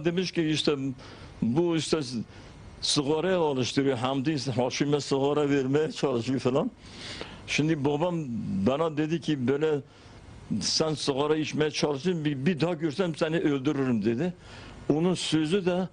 demiş ki işte bu işte sigara alıştırıyor. Hamdi Haşim'e sigara vermeye çalışıyor falan. Şimdi babam bana dedi ki böyle sen sigara içmeye çalıştın bir, bir daha görsem seni öldürürüm dedi. Onun sözü de